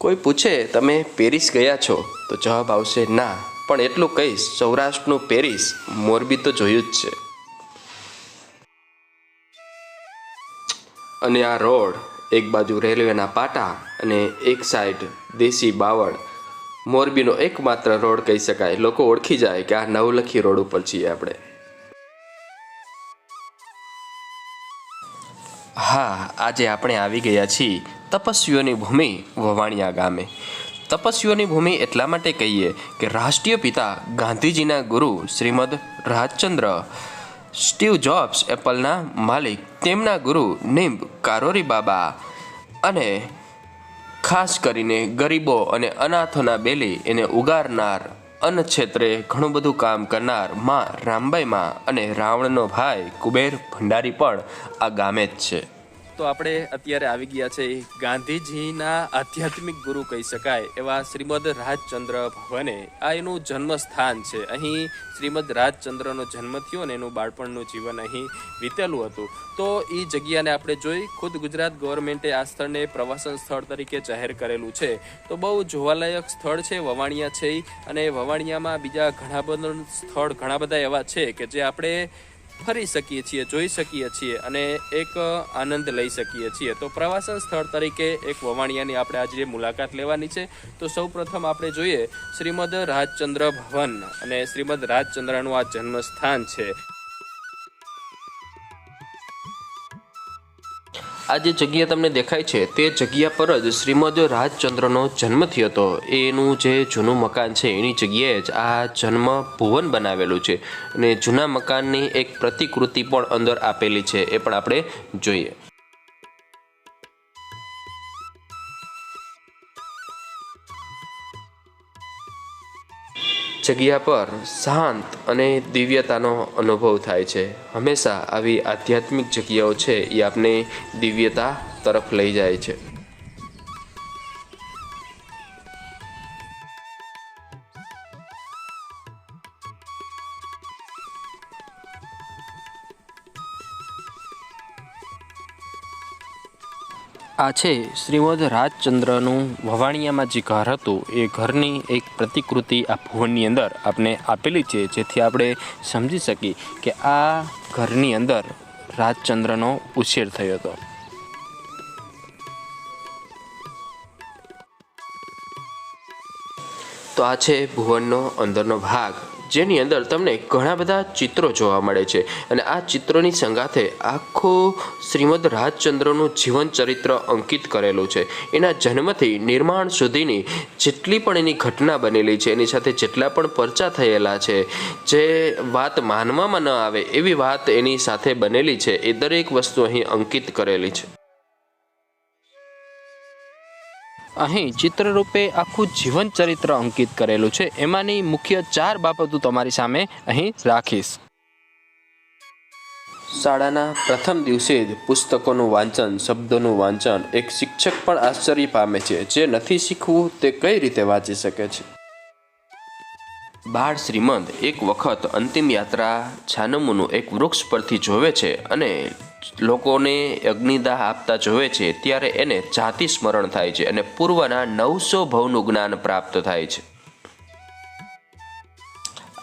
કોઈ પૂછે, તમે પેરિસ ગયા છો? તો જવાબ આવશે, ના. પણ એટલું કહીશ, સૌરાષ્ટ્રનું પેરિસ, મોરબી તો જોયું જ છે. અને આ રોડ, એક બાજુ રેલવેના પાટા અને એક સાઈડ દેશી બાવળ. મોરબીનો એકમાત્ર રોડ કહી શકાય. લોકો ઓળખી જાય કે આ નવલખી રોડ ઉપર છીએ આપણે. હા, આજે આપણે આવી ગયા છીએ તપસ્વીઓની ભૂમિ વવાણિયા ગામે. તપસ્વીઓની ભૂમિ એટલા માટે કહીએ કે રાષ્ટ્રીય પિતા ગાંધીજીના ગુરુ શ્રીમદ રાજચંદ્ર, સ્ટીવ જોબ્સ એપલના માલિક, તેમના ગુરુ નિમ્બ કારોરી બાબા અને ખાસ કરીને ગરીબો અને અનાથોના બેલી એને ઉગારનાર અન્ન ક્ષેત્રે ઘણું બધું કામ કરનારમાં રામબાઈમાં અને રાવણનો ભાઈ કુબેર ભંડારી પણ આ ગામે જ છે. તો આપણે અત્યારે આવી ગયા છે ગાંધીજીના આધ્યાત્મિક ગુરુ કહી શકાય એવા શ્રીમદ રાજચંદ્ર ભવને આ એનું જન્મ સ્થાન છે. અહીં શ્રીમદ રાજચંદ્રનો જન્મ થયો અને એનું બાળપણનું જીવન અહીં વીતેલું હતું. તો એ જગ્યાને આપણે જોઈ ખુદ ગુજરાત ગવર્મેન્ટે આ સ્થળને પ્રવાસન સ્થળ તરીકે જાહેર કરેલું છે. તો બહુ જોવાલાયક સ્થળ છે, વવાણિયા છે અને વવાણિયામાં બીજા ઘણા બધા સ્થળ ઘણા બધા એવા છે કે જે આપણે ફરી શકીએ છીએ, જોઈ શકીએ છીએ અને એક આનંદ લઈ શકીએ છીએ. તો પ્રવાસન સ્થળ તરીકે એક વવાણિયાની આપણે આજે મુલાકાત લેવાની છે, તો સૌપ્રથમ આપણે જોઈએ શ્રીમદ રાજચંદ્ર ભવન અને શ્રીમદ રાજચંદ્રનું આ જન્મસ્થાન છે. આ જે જગ્યા તમને દેખાય છે, તે જગ્યા પર જ શ્રીમદ રાજચંદ્રનો જન્મ થયો હતો. એનું જે જૂનું મકાન છે, એની જગ્યાએ જ આ જન્મ ભુવન બનાવેલું છે અને જૂના મકાનની એક પ્રતિકૃતિ પણ અંદર આપેલી છે, એ પણ આપણે જોઈએ. જગ્યા પર શાંત અને દિવ્યતાનો અનુભવ થાય છે. હંમેશા આવી આધ્યાત્મિક જગ્યાઓ છે એ આપને દિવ્યતા તરફ લઈ જાય છે. આ છે શ્રીમદ રાજચંદ્રનું વવાણિયામાં જે ઘર હતું, એ ઘરની એક પ્રતિકૃતિ આ ભુવનની અંદર આપણે આપેલી છે, જેથી આપણે સમજી શકીએ કે આ ઘરની અંદર રાજચંદ્રનો ઉછેર થયો હતો. તો આ છે ભુવનનો અંદરનો ભાગ. જેની અંદર તમને ઘણા બધા ચિત્રો જોવા મળે છે. અને આ ચિત્રોની સંગાથે આખું શ્રીમદ રાજચંદ્રનું જીવન ચરિત્ર અંકિત કરેલું છે. એના જન્મથી નિર્માણ સુધીની જેટલી પણ એની ઘટના બનેલી છે, એની સાથે જેટલા પણ પરચા થયેલા છે, જે વાત માનવામાં ન આવે એવી વાત એની સાથે બનેલી છે, એ દરેક વસ્તુ અહીં અંકિત કરેલી છે. અહીં ચિત્રરૂપે આખું જીવન ચરિત્ર અંકિત કરેલું છે. એમાંની મુખ્ય ચાર બાબતો તમારી સામે અહીં રાખીશ. શાળાના પ્રથમ દિવસે જ પુસ્તકોનું વાંચન, શબ્દોનું વાંચન એક શિક્ષક પણ આશ્ચર્ય પામે છે. જે નથી શીખવું તે કઈ રીતે વાંચી શકે છે? બાળ શ્રીમંત એક વખત અંતિમ યાત્રા, છાનમુનું એક વૃક્ષ પરથી જોવે છે અને લોકોને અગ્નિદાહ આપતા જોવે છે, ત્યારે એને જાતિ સ્મરણ થાય છે અને પૂર્વના નવસો ભવનું જ્ઞાન પ્રાપ્ત થાય છે.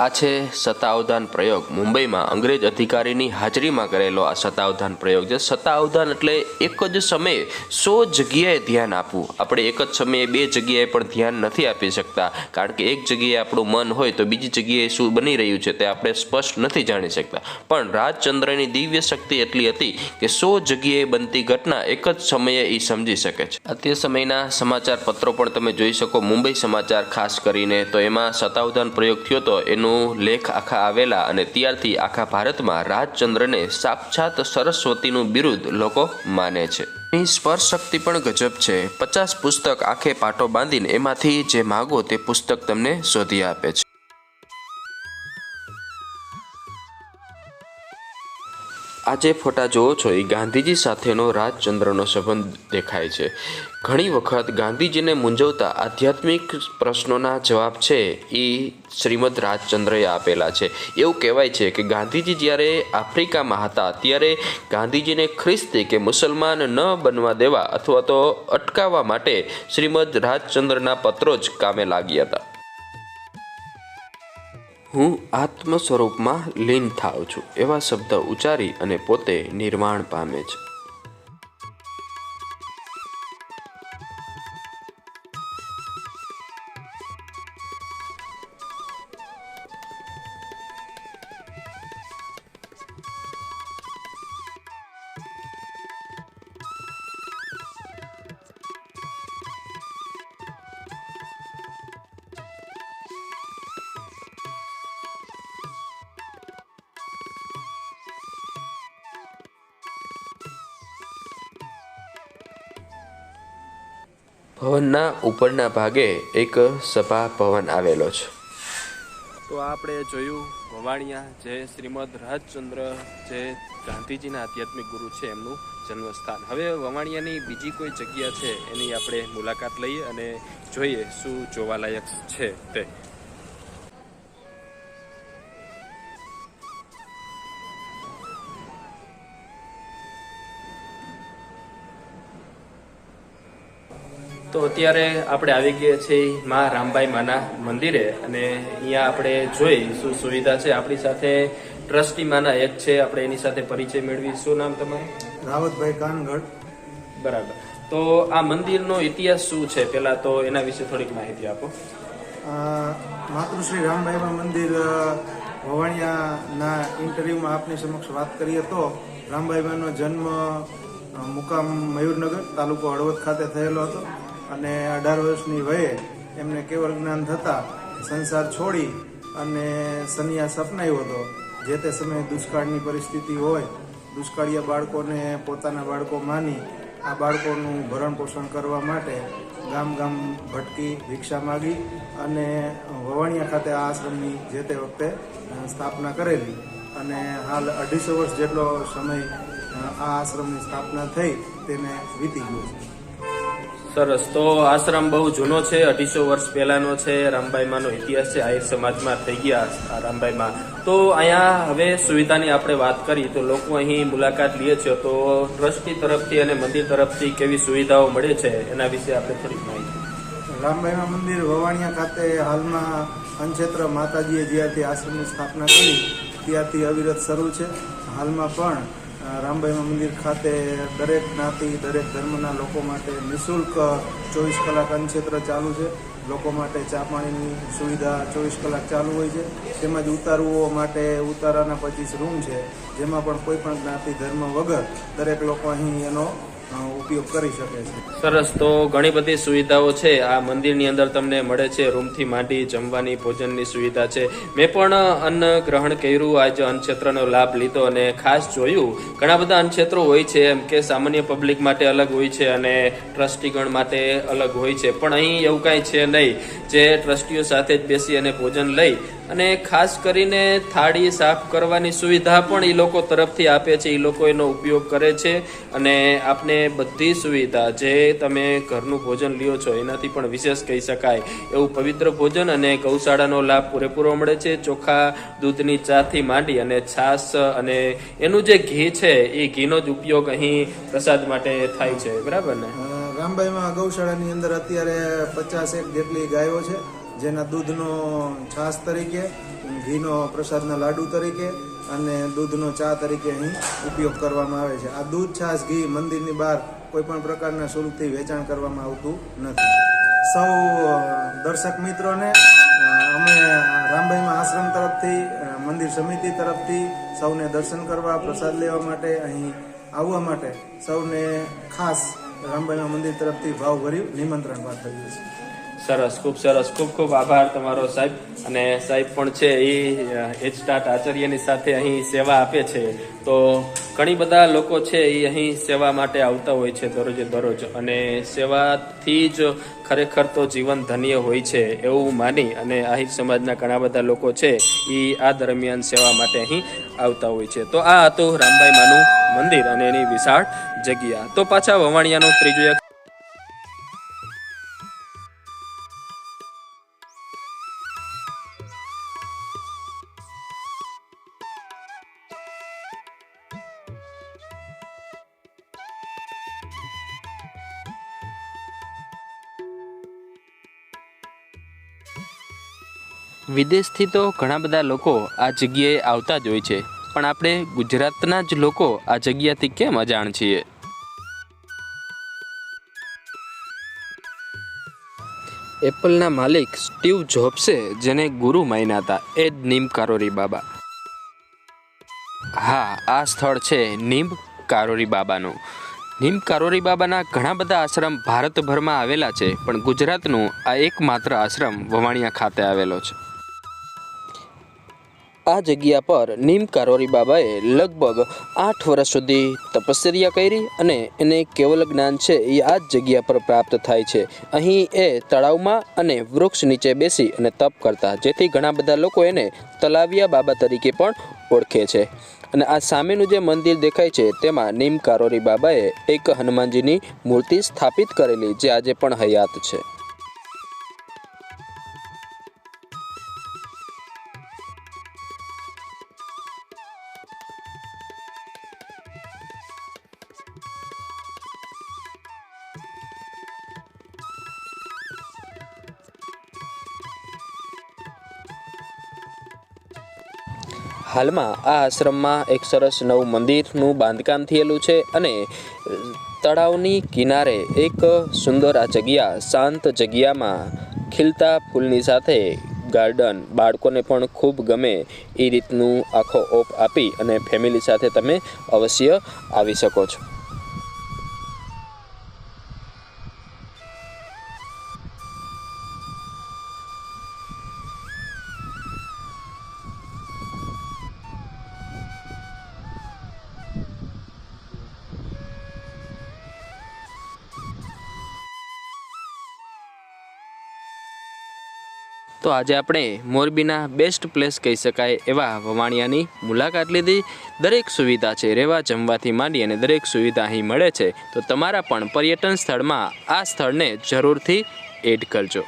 આ છે સત્તાવધાન પ્રયોગ. મુંબઈમાં અંગ્રેજ અધિકારીની હાજરીમાં કરેલો આ શતાવધાન પ્રયોગ છે. સત્તાવધાન એટલે એક જ સમયે સો જગ્યાએ ધ્યાન આપવું. આપણે એક જ સમયે બે જગ્યાએ પણ ધ્યાન નથી આપી શકતા. કારણ કે એક જગ્યાએ આપણું મન હોય તો બીજી જગ્યાએ શું બની રહ્યું છે તે આપણે સ્પષ્ટ નથી જાણી શકતા. પણ રાજચંદ્રની દિવ્ય શક્તિ એટલી હતી કે સો જગ્યાએ બનતી ઘટના એક જ સમયે એ સમજી શકે છે. તે સમયના સમાચાર પત્રો પણ તમે જોઈ શકો. મુંબઈ સમાચાર ખાસ કરીને તો એમાં સત્તાવધાન પ્રયોગ થયો તો એનું લેખ આખા આવેલા અને ત્યારથી આખા ભારતમાં રાજચંદ્રને સાક્ષાત સરસ્વતીનું બિરુદ લોકો માને છે. સ્પર્શ શક્તિ પણ ગજબ છે. પચાસ પુસ્તક આખે પાટો બાંધીને એમાંથી જે માગો તે પુસ્તક તમને શોધી આપે છે. આ જે ફોટા જોવો છો એ ગાંધીજી સાથેનો રાજચંદ્રનો સંબંધ દેખાય છે. ઘણી વખત ગાંધીજીને મૂંઝવતા આધ્યાત્મિક પ્રશ્નોના જવાબ છે એ શ્રીમદ રાજચંદ્રએ આપેલા છે. એવું કહેવાય છે કે ગાંધીજી જ્યારે આફ્રિકામાં હતા ત્યારે ગાંધીજીને ખ્રિસ્તી કે મુસલમાન ન બનવા દેવા અથવા તો અટકાવવા માટે શ્રીમદ રાજચંદ્રના પત્રો જ કામે લાગ્યા હતા. હું આત્મ સ્વરૂપમાં લીન થાઉં છું. એવા શબ્દ ઉચ્ચારી અને પોતે નિર્માણ પામે છે. ભવનના ઉપરના ભાગે એક સભા ભવન આવેલો છે. તો આપણે જોયું, ભવાણિયા, જે શ્રીમદ રાજચંદ્ર, જે ગાંધીજીના આધ્યાત્મિક ગુરુ છે, એમનું જન્મસ્થાન. હવે વવાણિયાની બીજી કોઈ જગ્યા છે, એની આપણે મુલાકાત લઈએ અને જોઈએ શું જોવાલાયક છે તે. તો અત્યારે આપણે આવી ગયા છીએ મા રામબાઈ માના મંદિરે અને અહીંયા આપણે જોઈ શું સુવિધા છે. આપણી સાથે ટ્રસ્ટી માના એક છે. આપણે એની સાથે પરિચય મેળવી શું નામ તમારું? રાવતભાઈ કાનગઢ. બરાબર. તો આ મંદિરનો ઇતિહાસ શું છે? પહેલાં તો એના વિશે થોડીક માહિતી આપો. માતૃશ્રી રામબાઈમાં મંદિર વવાણિયાના ઇન્ટરવ્યુમાં આપની સમક્ષ વાત કરીએ તો રામબાઈમાંનો જન્મ મુકામ મયુરનગર તાલુકો હળવદ ખાતે થયેલો હતો. અને અઢાર વર્ષની વયે એમને કેવળ જ્ઞાન થતાં સંસાર છોડી અને સંન્યાસ અપનાવ્યો હતો. જે તે સમયે દુષ્કાળની પરિસ્થિતિ હોય, દુષ્કાળીય બાળકોને પોતાના બાળકો માની, આ બાળકોનું ભરણ પોષણ કરવા માટે ગામ ગામ ભટકી ભિક્ષા માગી અને વવાણિયા ખાતે આ આશ્રમની જે તે વખતે સ્થાપના કરેલી. અને હાલ અઢીસો વર્ષ જેટલો સમય આ આશ્રમની સ્થાપના થઈ તેને વીતી ગયો છે. સરસ. તો આશ્રમ બહુ જૂનો છે, અઢીસો વર્ષ પહેલાનો છે. રામબાઈમાંનો ઇતિહાસ છે આહિર સમાજમાં થઈ ગયા રામબાઈમાં તો અહીંયા હવે સુવિધાની આપણે વાત કરી, તો લોકો અહીં મુલાકાત લે છે. તો ટ્રસ્ટી તરફથી અને મંદિર તરફથી કેવી સુવિધાઓ મળે છે, એના વિશે આપણે થોડીક માહિતી. રામબાઈમાં મંદિર વવાણિયા ખાતે હાલમાં અનક્ષેત્ર માતાજીએ જ્યારથી આશ્રમની સ્થાપના કરી ત્યારથી અવિરત શરૂ છે. હાલમાં પણ અ, રામબાઈમાં મંદિર ખાતે દરેક જ્ઞાતિ દરેક ધર્મના લોકો માટે નિઃશુલ્ક ચોવીસ કલાક અનક્ષેત્ર ચાલુ છે. લોકો માટે ચા પાણીની સુવિધા ચોવીસ કલાક ચાલુ હોય છે. તેમજ ઉતારુઓ માટે ઉતારાના પચીસ રૂમ છે. જેમાં પણ કોઈ પણ જ્ઞાતિ ધર્મ વગર દરેક લોકો અહીં એનો ઉપયોગ કરી શકે છે. સરસ. તો ઘણી બધી સુવિધાઓ છે. આ મંદિરની અંદર તમને મળે છે. રૂમથી માંડી જમવાની, ભોજનની સુવિધા છે. મેં પણ અન્ન ગ્રહણ કર્યું. આજે અન્નક્ષેત્રનો લાભ લીધો અને ખાસ જોયું. ઘણા બધા અન્નક્ષેત્રો હોય છે, એમ કે સામાન્ય પબ્લિક માટે અલગ હોય છે અને ટ્રસ્ટીગણ માટે અલગ હોય છે. પણ અહીં એવું કાંઈ છે નહીં. જે ટ્રસ્ટીઓ સાથે જ બેસી અને ભોજન લઈ અને ખાસ કરીને થાળી સાફ કરવાની સુવિધા પણ એ લોકો તરફથી આપે છે, એ લોકો એનો ઉપયોગ કરે છે અને આપને બધી સુવિધા જે તમે ઘરનું ભોજન લ્યો છો, એનાથી પણ વિશેષ કહી શકાય. એવું પવિત્ર ભોજન અને ગૌશાળાનો લાભ પૂરેપૂરો મળે છે. ચોખા, દૂધની ચાથી માંડી અને છાશ અને એનું જે ઘી છે, એ ઘીનો જ ઉપયોગ અહીં પ્રસાદ માટે થાય છે. બરાબર ને? રામભાઈમાં ગૌશાળાની અંદર અત્યારે પચાસ એક જેટલી ગાયો છે. જેના દૂધનો છાશ તરીકે, ઘીનો પ્રસાદના લાડુ તરીકે અને દૂધનો ચા તરીકે અહીં ઉપયોગ કરવામાં આવે છે. આ દૂધ, છાશ, ઘી, મંદિરની બહાર કોઈ પણ પ્રકારના શુલ્કથી વેચાણ કરવામાં આવતું નથી. સૌ, દર્શક મિત્રોને, અમે રામભાઈમાં આશ્રમ તરફથી, મંદિર સમિતિ તરફથી સૌને દર્શન કરવા, પ્રસાદ લેવા માટે અહીં આવવા માટે સૌને ખાસ રામભાઈના મંદિર તરફથી ભાવભર્યું નિમંત્રણ પાઠવ્યું છે. સરસ, ખૂબ સરસ, ખૂબ ખૂબ આભાર તમારો સાહેબ. અને સાહેબ પણ છે એ એચ સ્ટાર્ટ આચાર્યની સાથે અહીં સેવા આપે છે. તો ઘણી બધા લોકો છે એ અહીં સેવા માટે આવતા હોય છે દરરોજે દરરોજ. અને સેવાથી જ ખરેખર તો જીવન ધન્ય હોય છે એવું માની અને આહિર સમાજના ઘણા બધા લોકો છે એ આ દરમિયાન સેવા માટે અહીં આવતા હોય છે. તો આ હતું રામભાઈ માનું મંદિર અને એની વિશાળ જગ્યા. તો પાછા વવાણિયાનું ત્રીજું એક વિદેશથી તો ઘણા બધા લોકો આ જગ્યાએ આવતા જ હોય છે, પણ આપણે ગુજરાતના જ લોકો આ જગ્યાથી કેમ અજાણ છીએ? એપલના માલિક સ્ટીવ જોબ્સે, જેને ગુરુ માન્યા હતા, એ જ નીમ કારોરી બાબા. હા, આ સ્થળ છે નીમ કારોરી બાબાનું. નીમ કારોરી બાબાના ઘણા બધા આશ્રમ ભારતભરમાં આવેલા છે, પણ ગુજરાતનું આ એકમાત્ર આશ્રમ વવાણિયા ખાતે આવેલો છે. આ જગ્યા પર નીમ કારોરી બાબાએ લગભગ આઠ વર્ષ સુધી તપશ્ચર્યા કરી અને એને કેવલ જ્ઞાન છે એ આ જ જગ્યા પર પ્રાપ્ત થાય છે. અહીં એ તળાવમાં અને વૃક્ષ નીચે બેસી અને તપ કરતા, જેથી ઘણા બધા લોકો એને તલાવિયા બાબા તરીકે પણ ઓળખે છે. અને આ સામેનું જે મંદિર દેખાય છે, તેમાં નીમ કારોરી બાબાએ એક હનુમાનજીની મૂર્તિ સ્થાપિત કરેલી, જે આજે પણ હયાત છે. હાલમાં આ આશ્રમમાં એક સરસ નવું મંદિરનું બાંધકામ થયેલું છે અને તળાવની કિનારે એક સુંદર આ જગ્યા, શાંત જગ્યામાં ખીલતા ફૂલની સાથે ગાર્ડન બાળકોને પણ ખૂબ ગમે એ રીતનું આખો ઓપ આપી અને ફેમિલી સાથે તમે અવશ્ય આવી શકો છો. તો આજે આપણે મોરબીના બેસ્ટ પ્લેસ કહી શકાય એવા વવાણિયાની મુલાકાત લીધી દરેક સુવિધા છે રહેવા જમવાથી માંડી અને દરેક સુવિધા અહીં મળે છે તો તમારા પણ પર્યટન સ્થળમાં આ સ્થળને જરૂરથી એડ કરજો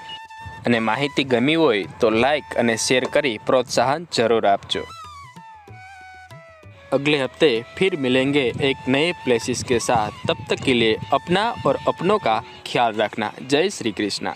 અને માહિતી ગમી હોય તો લાઈક અને શેર કરી પ્રોત્સાહન જરૂર આપજો अगले हफ्ते फिर मिलेंगे एक नए प्लेसेस के साथ तब तक के लिए अपना और अपनों का ख्याल रखना जय श्री कृष्णा